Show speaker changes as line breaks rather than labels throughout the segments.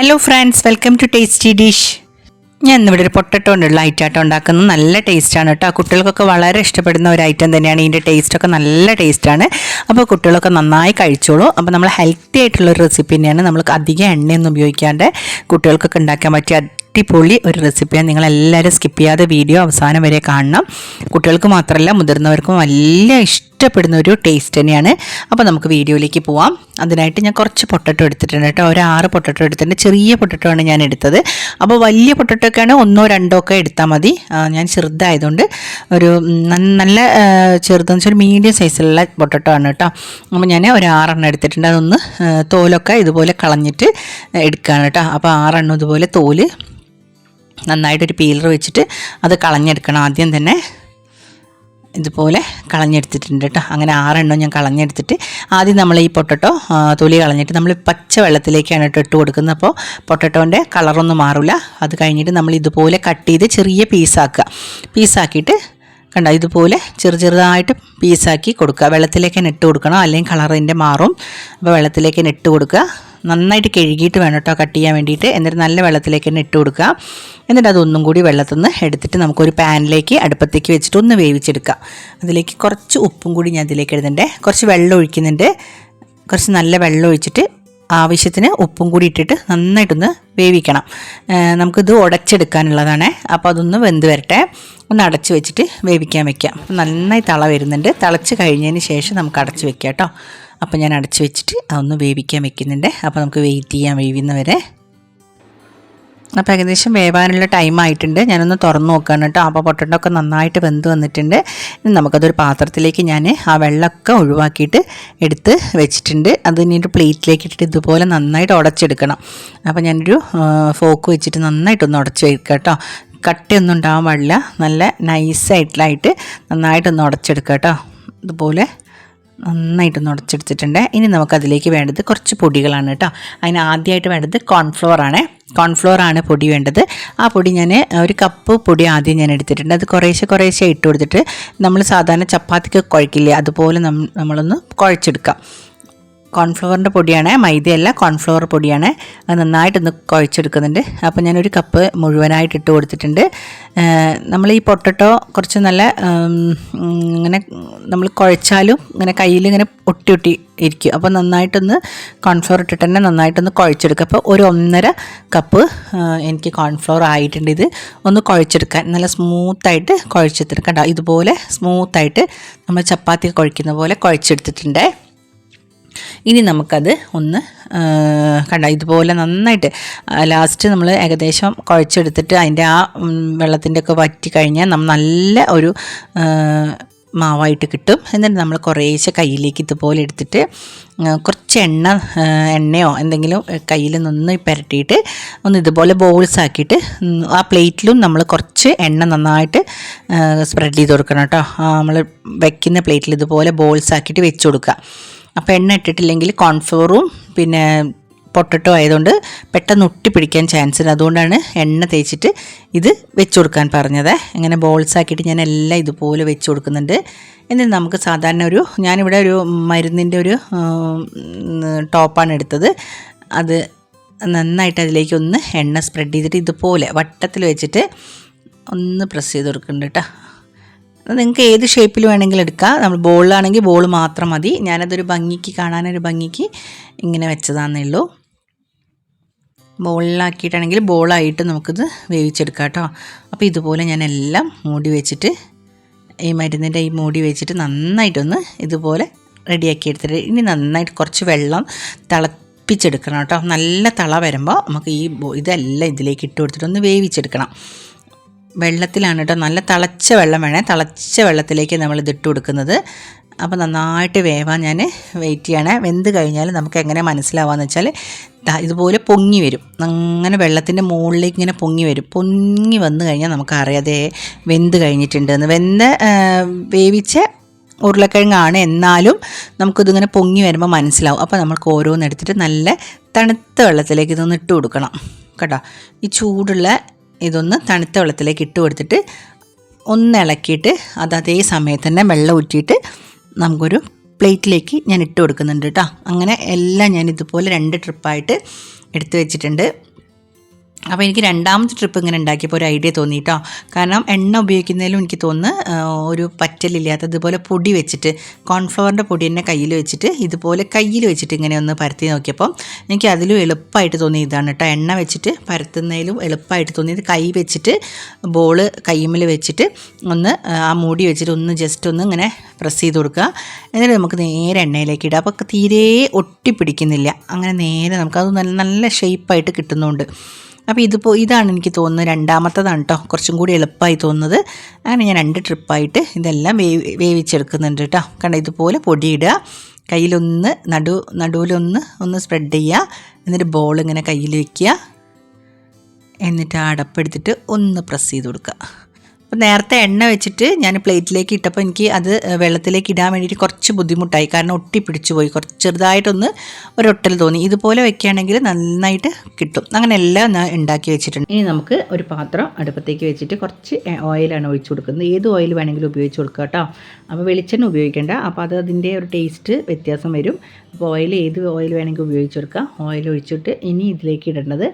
Hello friends welcome to tasty dish ഞാൻ ഇന്നിവിടെ ഒരു പൊട്ടറ്റോ കൊണ്ടുള്ള ഐറ്റാട്ടം ഉണ്ടാക്കുന്നത്. നല്ല ടേസ്റ്റാണ് കേട്ടോ. കുട്ടികൾക്കൊക്കെ വളരെ ഇഷ്ടപ്പെടുന്ന ഒരു ഐറ്റം തന്നെയാണ് ഇതിന്റെ ടേസ്റ്റൊക്കെ നല്ല ടേസ്റ്റാണ് അപ്പോൾ കുട്ടികളൊക്കെ നന്നായി കഴിച്ചോളൂ. അപ്പോൾ നമ്മൾ ഹെൽത്തി ആയിട്ടുള്ള ഒരു റെസിപ്പി തന്നെയാണ് നമ്മൾ അധികം എണ്ണയൊന്നും ഉപയോഗിക്കാണ്ട് കുട്ടികൾക്കൊക്കെ ഉണ്ടാക്കാൻ പറ്റിയ അടിപൊളി ഒരു റെസിപ്പിയാണ്. നിങ്ങളെല്ലാവരും സ്കിപ്പ് ചെയ്യാതെ വീഡിയോ അവസാനം വരെ കാണണം. കുട്ടികൾക്ക് മാത്രമല്ല മുതിർന്നവർക്കും വലിയ ഇഷ്ടപ്പെടുന്ന ഒരു ടേസ്റ്റ് തന്നെയാണ്. അപ്പോൾ നമുക്ക് വീഡിയോയിലേക്ക് പോവാം. അതിനായിട്ട് ഞാൻ കുറച്ച് പൊട്ടറ്റോ എടുത്തിട്ടുണ്ട് കേട്ടോ. ഒരു ആറ് പൊട്ടറ്റോ എടുത്തിട്ടുണ്ട്. ചെറിയ പൊട്ടറ്റോ ആണ് ഞാൻ എടുത്തത്. അപ്പോൾ വലിയ പൊട്ടറ്റോ ഒക്കെ ഒന്നോ രണ്ടോ ഒക്കെ എടുത്താൽ മതി. ഞാൻ ചെറുതായതുകൊണ്ട് ഒരു നല്ല ചെറുതെന്ന് വെച്ചാൽ മീഡിയം സൈസിലുള്ള പൊട്ടറ്റോ ആണ് കേട്ടോ. അപ്പോൾ ഞാൻ ഒരു ആറെണ്ണം എടുത്തിട്ടുണ്ട്. അതൊന്ന് തോലൊക്കെ ഇതുപോലെ കളഞ്ഞിട്ട് എടുക്കുകയാണ് കേട്ടോ. അപ്പോൾ ആറെണ്ണം ഇതുപോലെ തോൽ നന്നായിട്ടൊരു പീലർ വെച്ചിട്ട് അത് കളഞ്ഞെടുക്കണം. ആദ്യം തന്നെ ഇതുപോലെ കളഞ്ഞെടുത്തിട്ടുണ്ട് കേട്ടോ. അങ്ങനെ ആറെണ്ണം ഞാൻ കളഞ്ഞെടുത്തിട്ട് ആദ്യം നമ്മൾ ഈ പൊട്ടറ്റോ തൊലി കളഞ്ഞിട്ട് നമ്മൾ പച്ച വെള്ളത്തിലേക്കാണ് കേട്ടോ ഇട്ട് കൊടുക്കുന്നത്. അപ്പോൾ പൊട്ടറ്റോന്റെ കളറൊന്നും മാറില്ല അത് കഴിഞ്ഞിട്ട് നമ്മൾ ഇതുപോലെ കട്ട് ചെയ്ത് ചെറിയ പീസാക്കുക പീസാക്കിയിട്ട് കണ്ട ഇതുപോലെ ചെറു ചെറുതായിട്ട് പീസാക്കി കൊടുക്കുക. വെള്ളത്തിലേക്ക് ഇട്ട് കൊടുക്കണം. അല്ലെങ്കിൽ കളറിന്റെ മാറും. അപ്പോൾ വെള്ളത്തിലേക്ക് ഇട്ട് കൊടുക്കുക. നന്നായിട്ട് കഴുകിയിട്ട് വേണം കേട്ടോ കട്ട് ചെയ്യാൻ വേണ്ടിയിട്ട്. എന്നിട്ട് നല്ല വെള്ളത്തിലേക്ക് തന്നെ ഇട്ട് കൊടുക്കുക. എന്നിട്ട് അതൊന്നും കൂടി വെള്ളത്തിൽ നിന്ന് എടുത്തിട്ട് നമുക്കൊരു പാനിലേക്ക് അടുപ്പത്തേക്ക് വെച്ചിട്ട് ഒന്ന് വേവിച്ചെടുക്കുക. അതിലേക്ക് കുറച്ച് ഉപ്പും കൂടി ഞാൻ ഇതിലേക്ക് ഇടുന്നുണ്ട്. കുറച്ച് വെള്ളം ഒഴിക്കുന്നുണ്ട്. കുറച്ച് നല്ല വെള്ളം ഒഴിച്ചിട്ട് ആവശ്യത്തിന് ഉപ്പും കൂടി ഇട്ടിട്ട് നന്നായിട്ടൊന്ന് വേവിക്കണം. നമുക്കിത് ഉടച്ചെടുക്കാനുള്ളതാണ്. അപ്പോൾ അതൊന്ന് വെന്ത് വരട്ടെ. ഒന്ന് അടച്ച് വെച്ചിട്ട് വേവിക്കാൻ വെക്കാം. നന്നായി തള വരുന്നുണ്ട്. തിളച്ച് കഴിഞ്ഞതിന് ശേഷം നമുക്ക് അടച്ച് വെക്കാം കേട്ടോ. അപ്പോൾ ഞാൻ അടച്ച് വെച്ചിട്ട് അതൊന്ന് വേവിക്കാൻ വെക്കുന്നുണ്ട്. അപ്പോൾ നമുക്ക് വെയിറ്റ് ചെയ്യാം വേവുന്നവരെ അപ്പോൾ ഏകദേശം വേവാനുള്ള ടൈം ആയിട്ടുണ്ട്. ഞാനൊന്ന് തുറന്ന് നോക്കുകയാണ് കേട്ടോ. അപ്പോൾ പൊട്ടറ്റോ നന്നായിട്ട് വെന്ത് വന്നിട്ടുണ്ട്. നമുക്കതൊരു പാത്രത്തിലേക്ക് ഞാൻ ആ വെള്ളമൊക്കെ ഒഴിവാക്കിയിട്ട് എടുത്ത് വെച്ചിട്ടുണ്ട്. അത് ഇനി ഒരു പ്ലേറ്റിലേക്ക് ഇട്ടിട്ട് ഇതുപോലെ നന്നായിട്ട് ഉടച്ചെടുക്കണം. അപ്പോൾ ഞാനൊരു ഫോക്ക് വെച്ചിട്ട് നന്നായിട്ടൊന്ന് ഉടച്ച് വെക്കുക കേട്ടോ. കട്ടിയൊന്നും ഉണ്ടാകാൻ പാടില്ല. നല്ല നൈസായിട്ടുള്ളതായിട്ട് നന്നായിട്ടൊന്ന് ഉടച്ചെടുക്കുക കേട്ടോ. ഇതുപോലെ നന്നായിട്ടൊന്ന് ഉടച്ചെടുത്തിട്ടുണ്ട്. ഇനി നമുക്കതിലേക്ക് വേണ്ടത് കുറച്ച് പൊടികളാണ് കേട്ടോ. അതിന് ആദ്യമായിട്ട് വേണ്ടത് കോൺഫ്ലോർ ആണ്. കോൺഫ്ലോർ ആണ് പൊടി വേണ്ടത്. ആ പൊടി ഞാൻ ഒരു കപ്പ് പൊടി ആദ്യം ഞാൻ എടുത്തിട്ടുണ്ട്. അത് കുറേശ്ശെ കുറേശ്ശെ ഇട്ട് കൊടുത്തിട്ട് നമ്മൾ സാധാരണ ചപ്പാത്തിക്ക് കുഴക്കില്ലേ അതുപോലെ നമ്മളൊന്ന് കുഴച്ചെടുക്കാം. കോൺഫ്ലവറിന്റെ പൊടിയാണ്. മൈദയല്ല കോൺഫ്ലവർ പൊടിയാണ്. അത് നന്നായിട്ടൊന്ന് കുഴച്ചെടുക്കുന്നുണ്ട്. അപ്പോൾ ഞാനൊരു കപ്പ് മുഴുവനായിട്ട് ഇട്ട് കൊടുത്തിട്ടുണ്ട്. നമ്മൾ ഈ പൊട്ടറ്റോ കുറച്ച് നല്ല ഇങ്ങനെ നമ്മൾ കുഴച്ചാലും ഇങ്ങനെ കയ്യിൽ ഇങ്ങനെ ഒട്ടി ഒട്ടി ഇരിക്കും. അപ്പോൾ നന്നായിട്ടൊന്ന് കോൺഫ്ലവർ ഇട്ടിട്ട് തന്നെ നന്നായിട്ടൊന്ന് കുഴച്ചെടുക്കുക. അപ്പോൾ ഒരു ഒന്നര കപ്പ് എനിക്ക് കോൺഫ്ലവർ ആയിട്ടുണ്ട് ഇത്. ഒന്ന് കുഴച്ചെടുക്കാൻ നല്ല സ്മൂത്തായിട്ട് കുഴച്ചെടുത്തിട്ട് കണ്ടോ ഇതുപോലെ സ്മൂത്തായിട്ട് നമ്മൾ ചപ്പാത്തി കുഴക്കുന്ന പോലെ കുഴച്ചെടുത്തിട്ടുണ്ട്. ഇനി നമുക്കത് ഒന്ന് കണ്ട. ഇതുപോലെ നന്നായിട്ട് ലാസ്റ്റ് നമ്മൾ ഏകദേശം കുഴച്ചെടുത്തിട്ട് അതിന്റെ ആ വെള്ളത്തിന്റെ ഒക്കെ വറ്റി കഴിഞ്ഞാൽ നമ്മൾ നല്ല ഒരു മാവായിട്ട് കിട്ടും. എന്നിട്ട് നമ്മൾ കുറേശ്ശെ കയ്യിലേക്ക് ഇതുപോലെ എടുത്തിട്ട് കുറച്ച് എണ്ണ എണ്ണയോ എന്തെങ്കിലും കയ്യിൽ നിന്ന് പുരട്ടിയിട്ട് ഒന്ന് ഇതുപോലെ ബോൾസ് ആക്കിയിട്ട് ആ പ്ലേറ്റിലും നമ്മൾ കുറച്ച് എണ്ണ നന്നായിട്ട് സ്പ്രെഡ് ചെയ്ത് കൊടുക്കണം കേട്ടോ. നമ്മൾ വെക്കുന്ന പ്ലേറ്റിൽ ഇതുപോലെ ബോൾസ് ആക്കിയിട്ട് വെച്ച് കൊടുക്കുക. അപ്പോൾ എണ്ണ ഇട്ടിട്ടില്ലെങ്കിൽ കോൺഫ്ലോറും പിന്നെ പൊട്ടറ്റോ ആയതുകൊണ്ട് പെട്ടെന്ന് ഒട്ടിപ്പിടിക്കാൻ ചാൻസ് ഉണ്ട് അതുകൊണ്ടാണ് എണ്ണ തേച്ചിട്ട് ഇത് വെച്ച് കൊടുക്കാൻ പറഞ്ഞത്. ഇങ്ങനെ ബോൾസ് ആക്കിയിട്ട് ഞാൻ എല്ലാം ഇതുപോലെ വെച്ച് കൊടുക്കുന്നുണ്ട്. എന്നിട്ട് നമുക്ക് സാധാരണ ഒരു ഞാനിവിടെ ഒരു മരുന്നിന്റെ ഒരു ടോപ്പാണ് എടുത്തത്. അത് നന്നായിട്ട് അതിലേക്ക് ഒന്ന് എണ്ണ സ്പ്രെഡ് ചെയ്തിട്ട് ഇതുപോലെ വട്ടത്തിൽ വെച്ചിട്ട് ഒന്ന് പ്രസ് ചെയ്ത് കൊടുക്കുന്നുണ്ട് കേട്ടോ നിങ്ങൾക്ക് ഏത് ഷേപ്പിൽ വേണമെങ്കിലും എടുക്കാം. നമ്മൾ ബോളിലാണെങ്കിൽ ബോൾ മാത്രം മതി. ഞാനതൊരു ഭംഗിക്ക് കാണാനൊരു ഭംഗിക്ക് ഇങ്ങനെ വെച്ചതാണെന്നേ ഉള്ളൂ. ബോളിലാക്കിയിട്ടാണെങ്കിൽ ബോളായിട്ട് നമുക്കിത് വേവിച്ചെടുക്കാം കേട്ടോ. അപ്പോൾ ഇതുപോലെ ഞാൻ എല്ലാം മൂടി വെച്ചിട്ട് ഈ മരുന്നിന്റെ ഈ മൂടി വെച്ചിട്ട് നന്നായിട്ടൊന്ന് ഇതുപോലെ റെഡിയാക്കി എടുത്തിട്ട് ഇനി നന്നായിട്ട് കുറച്ച് വെള്ളം തിളപ്പിച്ചെടുക്കണം കേട്ടോ. നല്ല തള വരുമ്പോൾ നമുക്ക് ഈ ഇതെല്ലാം ഇതിലേക്ക് ഇട്ട് കൊടുത്തിട്ടൊന്ന് വേവിച്ചെടുക്കണം. വെള്ളത്തിലാണ് കേട്ടോ നല്ല തിളച്ച വെള്ളം വേണേ. തിളച്ച വെള്ളത്തിലേക്ക് നമ്മൾ ഇതിട്ട് കൊടുക്കുന്നത്. അപ്പോൾ നന്നായിട്ട് വേവാൻ ഞാൻ വെയിറ്റ് ചെയ്യണേ. വെന്ത് കഴിഞ്ഞാൽ നമുക്ക് എങ്ങനെ മനസ്സിലാവാന്ന് വെച്ചാൽ ഇതുപോലെ പൊങ്ങി വരും. അങ്ങനെ വെള്ളത്തിന്റെ മുകളിലേക്ക് ഇങ്ങനെ പൊങ്ങി വരും. പൊങ്ങി വന്നു കഴിഞ്ഞാൽ നമുക്ക് അറിയാതെ വെന്ത് കഴിഞ്ഞിട്ടുണ്ടെന്ന്. വെന്ത വേവിച്ച ഉരുളക്കിഴങ്ങാണ്. എന്നാലും നമുക്കിതിങ്ങനെ പൊങ്ങി വരുമ്പോൾ മനസ്സിലാവും. അപ്പോൾ നമുക്ക് ഓരോന്ന് എടുത്തിട്ട് നല്ല തണുത്ത വെള്ളത്തിലേക്ക് ഇതൊന്ന് ഇട്ട് കൊടുക്കണം. കേട്ടോ. ഈ ചൂടുള്ള ഇതൊന്ന് തണുത്ത വെള്ളത്തിലേക്ക് ഇട്ട് കൊടുത്തിട്ട് ഒന്ന് ഇളക്കിയിട്ട് അത് അതേ സമയത്ത് തന്നെ വെള്ളം ഊറ്റിയിട്ട് നമുക്കൊരു പ്ലേറ്റിലേക്ക് ഞാൻ ഇട്ട് കൊടുക്കുന്നുണ്ട് കേട്ടോ. അങ്ങനെ എല്ലാം ഞാൻ ഇതുപോലെ രണ്ട് ട്രിപ്പായിട്ട് എടുത്തു വെച്ചിട്ടുണ്ട്. അപ്പോൾ എനിക്ക് രണ്ടാമത്തെ ട്രിപ്പ് ഇങ്ങനെ ഉണ്ടാക്കിയപ്പോൾ ഒരു ഐഡിയ തോന്നി കേട്ടോ കാരണം എണ്ണ ഉപയോഗിക്കുന്നതിലും എനിക്ക് തോന്നുന്നു ഒരു പറ്റലില്ലാത്ത ഇതുപോലെ പൊടി വെച്ചിട്ട് കോൺഫ്ലവറിന്റെ പൊടി തന്നെ കയ്യിൽ വെച്ചിട്ട് ഇതുപോലെ കയ്യിൽ വെച്ചിട്ട് ഇങ്ങനെ ഒന്ന് പരത്തി നോക്കിയപ്പോൾ എനിക്ക് അതിലും എളുപ്പമായിട്ട് തോന്നി ഇതാണ് കേട്ടോ എണ്ണ വെച്ചിട്ട് പരത്തുന്നതിലും എളുപ്പമായിട്ട് തോന്നിയത് കൈ വെച്ചിട്ട് ബോൾ കയ്യുമ്മൽ വെച്ചിട്ട് ഒന്ന് ആ മൂടി വെച്ചിട്ട് ഒന്ന് ജസ്റ്റ് ഒന്ന് ഇങ്ങനെ പ്രസ് ചെയ്ത് കൊടുക്കുക. എന്നിട്ട് നമുക്ക് നേരെ എണ്ണയിലേക്ക് ഇടുക. അപ്പോൾ തീരെ ഒട്ടിപ്പിടിക്കുന്നില്ല. അങ്ങനെ നേരെ നമുക്കത് നല്ല നല്ല ഷേപ്പായിട്ട് കിട്ടുന്നുണ്ട്. അപ്പോൾ ഇതിപ്പോൾ ഇതാണ് എനിക്ക് തോന്നുന്നത് രണ്ടാമത്തതാണ് കേട്ടോ കുറച്ചും കൂടി എളുപ്പമായി തോന്നുന്നത്. അങ്ങനെ ഞാൻ രണ്ട് ട്രിപ്പായിട്ട് ഇതെല്ലാം വേവി വേവിച്ചെടുക്കുന്നുണ്ട് കേട്ടോ കണ്ട ഇതുപോലെ പൊടിയിടുക. കയ്യിലൊന്ന് നടു നടുവിലൊന്ന് ഒന്ന് സ്പ്രെഡ് ചെയ്യുക. എന്നിട്ട് ബോൾ ഇങ്ങനെ കയ്യിൽ വയ്ക്കുക എന്നിട്ട് അടപ്പെടുത്തിട്ട് ഒന്ന് പ്രസ് ചെയ്ത് കൊടുക്കുക. അപ്പോൾ നേരത്തെ എണ്ണ വെച്ചിട്ട് ഞാൻ പ്ലേറ്റിലേക്ക് ഇട്ടപ്പോൾ എനിക്ക് അത് വെള്ളത്തിലേക്ക് ഇടാൻ വേണ്ടിയിട്ട് കുറച്ച് ബുദ്ധിമുട്ടായി. കാരണം ഒട്ടിപ്പിടിച്ചു പോയി. കുറച്ച് ചെറുതായിട്ടൊന്ന് ഒരൊട്ടൽ തോന്നി. ഇതുപോലെ വെക്കുകയാണെങ്കിൽ നന്നായിട്ട് കിട്ടും. അങ്ങനെ എല്ലാം ഞാൻ ഉണ്ടാക്കി വെച്ചിട്ടുണ്ട്. ഇനി നമുക്ക് ഒരു പാത്രം അടുപ്പത്തേക്ക് വെച്ചിട്ട് കുറച്ച് ഓയിലാണ് ഒഴിച്ചു കൊടുക്കുന്നത്. ഏത് ഓയിൽ വേണമെങ്കിലും ഉപയോഗിച്ച് കൊടുക്കുക കേട്ടോ. അപ്പോൾ വെളിച്ചെണ്ണ ഉപയോഗിക്കേണ്ട. അപ്പോൾ അത് അതിന്റെ ഒരു ടേസ്റ്റ് വ്യത്യാസം വരും. അപ്പോൾ ഓയിൽ ഏത് ഓയിൽ വേണമെങ്കിൽ ഉപയോഗിച്ച് കൊടുക്കുക ഓയിൽ ഒഴിച്ചിട്ട് ഇനി ഇതിലേക്ക് ഇടേണ്ടത്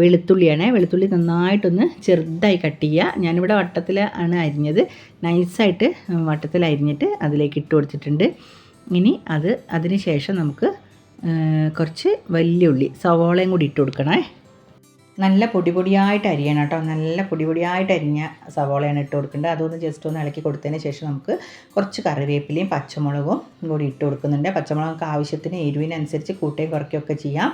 വെളുത്തുള്ളിയാണ്. വെളുത്തുള്ളി നന്നായിട്ടൊന്ന് ചെറുതായി കട്ട് ചെയ്യുക. ഞാനിവിടെ വട്ടത്തിൽ ആണ് അരിഞ്ഞത്. നൈസായിട്ട് വട്ടത്തിൽ അരിഞ്ഞിട്ട് അതിലേക്ക് ഇട്ട് കൊടുത്തിട്ടുണ്ട്. ഇനി അത് അതിന് ശേഷം നമുക്ക് കുറച്ച് വലിയ ഉള്ളി സവോളയും കൂടി ഇട്ട് കൊടുക്കണേ. നല്ല പൊടി പൊടിയായിട്ട് അരിയണം കേട്ടോ. നല്ല പൊടി പൊടിയായിട്ട് അരിഞ്ഞ സവോളയാണ് ഇട്ട് കൊടുക്കേണ്ടത്. അതൊന്ന് ജസ്റ്റ് ഒന്ന് ഇളക്കി കൊടുത്തതിന് ശേഷം നമുക്ക് കുറച്ച് കറിവേപ്പിലയും പച്ചമുളകും കൂടി ഇട്ട് കൊടുക്കുന്നുണ്ട്. പച്ചമുളകൊക്കെ ആവശ്യത്തിന് എരിവിനനുസരിച്ച് കൂട്ടുകയും കുറയ്ക്കുകയൊക്കെ ചെയ്യാം.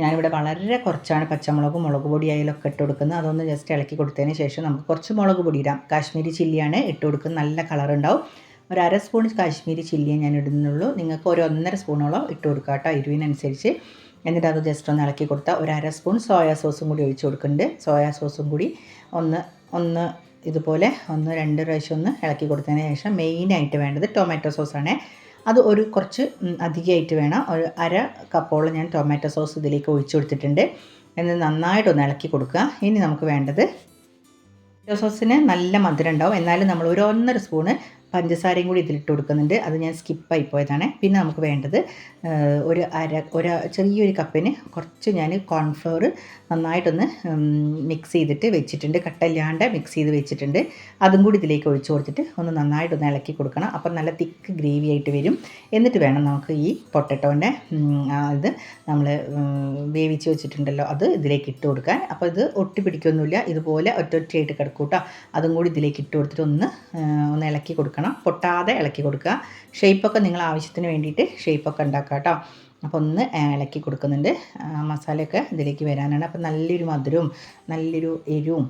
ഞാനിവിടെ വളരെ കുറച്ചാണ് പച്ചമുളകും മുളക് പൊടി അതിലൊക്കെ ഇട്ട് കൊടുക്കുന്നത്. അതൊന്ന് ജസ്റ്റ് ഇളക്കി കൊടുത്തതിന് ശേഷം നമുക്ക് കുറച്ച് മുളക് പൊടി ഇടാം. കാശ്മീരി ചില്ലിയാണ് ഇട്ട് കൊടുക്കുന്നത്. നല്ല കളർ ഉണ്ടാവും. ഒരു അര സ്പൂൺ കാശ്മീരി ചില്ലിയെ ഞാൻ ഇടുന്നുള്ളൂ. നിങ്ങൾക്ക് ഒരു ഒന്നര സ്പൂണോളം ഇട്ട് കൊടുക്കുക കേട്ടോ. എരിവിനനുസരിച്ച്. എന്നിട്ട് അത് ജസ്റ്റ് ഒന്ന് ഇളക്കി കൊടുത്താൽ ഒരു അര സ്പൂൺ സോയാ സോസും കൂടി ഒഴിച്ച് കൊടുക്കുന്നുണ്ട്. സോയാ സോസും കൂടി ഒന്ന് ഒന്ന് ഇതുപോലെ ഒന്ന് രണ്ട് പ്രാവശ്യം ഒന്ന് ഇളക്കി കൊടുത്തതിന് ശേഷം മെയിനായിട്ട് വേണ്ടത് ടൊമാറ്റോ സോസാണ് അത് ഒരു കുറച്ച് അധികമായിട്ട് വേണം. ഒരു അര കപ്പോളം ഞാൻ ടൊമാറ്റോ സോസ് ഇതിലേക്ക് ഒഴിച്ചു കൊടുത്തിട്ടുണ്ട്. എന്ന് നന്നായിട്ടൊന്ന് ഇളക്കി കൊടുക്കുക. ഇനി നമുക്ക് വേണ്ടത് ടൊമാറ്റോ സോസിന് നല്ല മധുരം ഉണ്ടാവും. എന്നാലും നമ്മൾ ഒരു ഒന്നര സ്പൂണ് പഞ്ചസാരയും കൂടി ഇതിലിട്ട് കൊടുക്കുന്നുണ്ട്. അത് ഞാൻ സ്കിപ്പായി പോയതാണ്. പിന്നെ നമുക്ക് വേണ്ടത് ഒരു അര ഒരു ചെറിയൊരു കപ്പിന് കുറച്ച് ഞാൻ കോൺഫ്ലവർ നന്നായിട്ടൊന്ന് മിക്സ് ചെയ്തിട്ട് വെച്ചിട്ടുണ്ട്. കട്ടല്ലാണ്ട് മിക്സ് ചെയ്ത് വെച്ചിട്ടുണ്ട്. അതും കൂടി ഇതിലേക്ക് ഒഴിച്ചു കൊടുത്തിട്ട് ഒന്ന് നന്നായിട്ടൊന്ന് ഇളക്കി കൊടുക്കണം. അപ്പം നല്ല തിക്ക് ഗ്രേവി ആയിട്ട് വരും. എന്നിട്ട് വേണം നമുക്ക് ഈ പൊട്ടറ്റോന്റെ ഇത് നമ്മൾ വേവിച്ച് വെച്ചിട്ടുണ്ടല്ലോ അത് ഇതിലേക്ക് ഇട്ട് കൊടുക്കാൻ. അപ്പോൾ ഇത് ഒട്ടി പിടിക്കൊന്നുമില്ല. ഇതുപോലെ ഒറ്റ ഒറ്റയായിട്ട് കിടക്കൂട്ടോ അതും കൂടി ഇതിലേക്ക് ഇട്ട് കൊടുത്തിട്ട് ഒന്ന് ഒന്ന് ഇളക്കി കൊടുക്കണം. പൊട്ടാതെ ഇളക്കി കൊടുക്കുക. ഷേപ്പൊക്കെ നിങ്ങൾ ആവശ്യത്തിന് വേണ്ടിയിട്ട് ഷേപ്പൊക്കെ ഉണ്ടാക്കുക കേട്ടോ. അപ്പോൾ ഒന്ന് ഇളക്കി കൊടുക്കുന്നുണ്ട്. മസാലയൊക്കെ ഇതിലേക്ക് വരാനാണ്. അപ്പോൾ നല്ലൊരു മധുരവും നല്ലൊരു എരിവും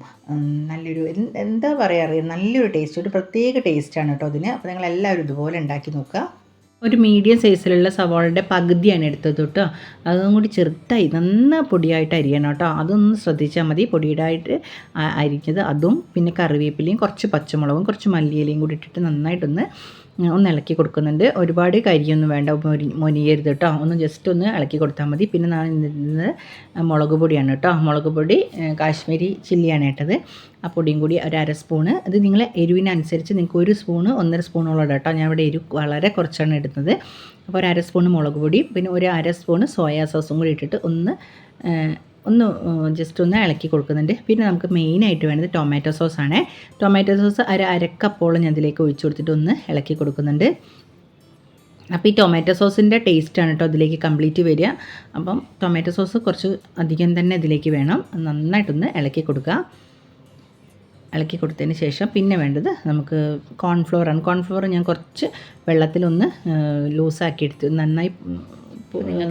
നല്ലൊരു എന്താ അറിയാം? നല്ലൊരു ടേസ്റ്റ് ഒരു പ്രത്യേക ടേസ്റ്റാണ് കേട്ടോ അതിന് അപ്പോൾ നിങ്ങൾ എല്ലാവരും ഇതുപോലെ ഉണ്ടാക്കി നോക്കുക. ഒരു മീഡിയം സൈസിലുള്ള സവാളയുടെ പകുതിയാണ് എടുത്തത് കേട്ടോ. അതും കൂടി ചെറുതായി നന്ന പൊടിയായിട്ട് അരിയണം കേട്ടോ. അതൊന്ന് ശ്രദ്ധിച്ചാൽ മതി പൊടിയായിട്ട് ആ- അരിഞ്ഞത്. അതും പിന്നെ കറിവേപ്പിലയും കുറച്ച് പച്ചമുളകും കുറച്ച് മല്ലിയിലയും കൂടി ഇട്ടിട്ട് നന്നായിട്ടൊന്ന് ഒന്ന് ഇളക്കി കൊടുക്കുന്നുണ്ട്. ഒരുപാട് കരിയൊന്നും വേണ്ട മൊനിയരുത് കേട്ടോ ഒന്ന് ജസ്റ്റ് ഒന്ന് ഇളക്കി കൊടുത്താൽ മതി. പിന്നെ ഞാൻ ഇന്ന് മുളക് പൊടിയാണ് കേട്ടോ മുളക് പൊടി കാശ്മീരി ചില്ലിയാണ് ഇട്ടത്. ആ പൊടിയും കൂടി ഒരു അര സ്പൂണ്. അത് നിങ്ങൾ എരിവിനനുസരിച്ച് നിങ്ങൾക്ക് ഒരു സ്പൂണ് ഒന്നര സ്പൂണോളം ഇടാം കേട്ടോ ഞാൻ ഇവിടെ എരിവ് വളരെ കുറച്ചാണ് ഇടുന്നത്. അപ്പോൾ ഒരു അര സ്പൂണ് മുളക് പൊടി പിന്നെ ഒരു അര സ്പൂണ് സോയാ സോസും കൂടി ഇട്ടിട്ട് ഒന്ന് ഒന്ന് ജസ്റ്റ് ഒന്ന് ഇളക്കി കൊടുക്കുന്നുണ്ട്. പിന്നെ നമുക്ക് മെയിനായിട്ട് വേണ്ടത് ടൊമാറ്റോ സോസ് ആണ്. ടൊമാറ്റോ സോസ് അര അരക്കപ്പോളം ഞാൻ ഇതിലേക്ക് ഒഴിച്ചു കൊടുത്തിട്ട് ഒന്ന് ഇളക്കി കൊടുക്കുന്നുണ്ട്. അപ്പോൾ ഈ ടൊമാറ്റോ സോസിന്റെ ആണ് കേട്ടോ അതിലേക്ക് കംപ്ലീറ്റ് വരിക. അപ്പം ടൊമാറ്റോ സോസ് കുറച്ച് അധികം തന്നെ ഇതിലേക്ക് വേണം. നന്നായിട്ടൊന്ന് ഇളക്കി കൊടുക്കുക ഇളക്കി കൊടുത്തതിന് ശേഷം പിന്നെ വേണ്ടത് നമുക്ക് കോൺഫ്ലോർ ആണ്. കോൺഫ്ലോർ ഞാൻ കുറച്ച് വെള്ളത്തിലൊന്ന് ലൂസാക്കി എടുത്ത് നന്നായി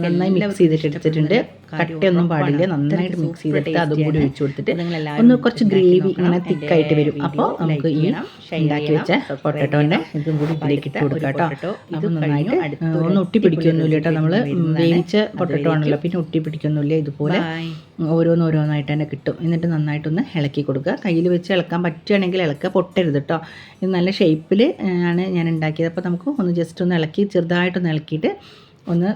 നന്നായി മിക്സ് ചെയ്തിട്ട് എടുത്തിട്ടുണ്ട് കട്ടയൊന്നും പാടില്ല. നന്നായിട്ട് മിക്സ് ചെയ്തിട്ട് അതും കൂടി ഒഴിച്ചു കൊടുത്തിട്ട് ഒന്ന് കുറച്ച് ഗ്രേവി ഇങ്ങനെ തിക്കായിട്ട് വരും. അപ്പോൾ നമുക്ക് ഈ ഉണ്ടാക്കി വെച്ച പൊട്ടറ്റോന്റെ ഇതും കൂടി ഇതിലേക്ക് ഇട്ട് കൊടുക്കാം കേട്ടോ. ഇത് നന്നായിട്ട് ഒന്ന് ഒട്ടി പിടിക്കൊന്നുമില്ല കേട്ടോ. നമ്മൾ വേവിച്ച പൊട്ടറ്റോ ആണല്ലോ പിന്നെ ഒട്ടി പിടിക്കൊന്നുമില്ല ഇതുപോലെ ഓരോന്നോരോന്നായിട്ട് തന്നെ കിട്ടും. എന്നിട്ട് നന്നായിട്ടൊന്ന് ഇളക്കി കൊടുക്കുക. കയ്യിൽ വെച്ച് ഇളക്കാൻ പറ്റുകയാണെങ്കിൽ ഇളക്കുക. പൊട്ടരുത് കേട്ടോ. ഇത് നല്ല ഷേപ്പിൽ ആണ് ഞാൻ ഉണ്ടാക്കിയത്. അപ്പോൾ നമുക്ക് ഒന്ന് ജസ്റ്റ് ഒന്ന് ഇളക്കി ചെറുതായിട്ടൊന്ന് ഇളക്കിയിട്ട് ഒന്ന്